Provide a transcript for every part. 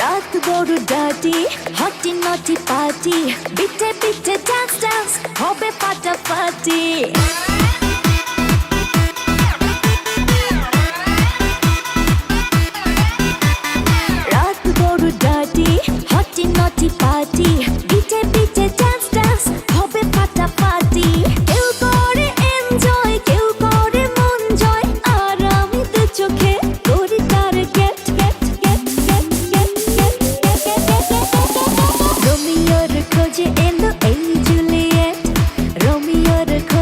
রাত বড় ডাটি হটি নটি পার্টি বিটে বিটে ডান্স ডান্স হবে পাটাপাটি।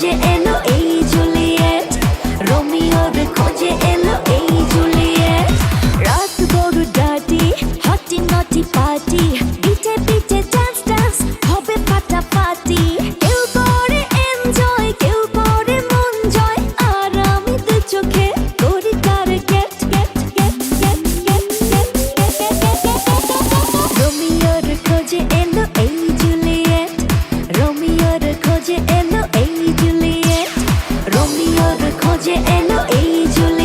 DJ の E খোঁজে এলো এই জুলাই।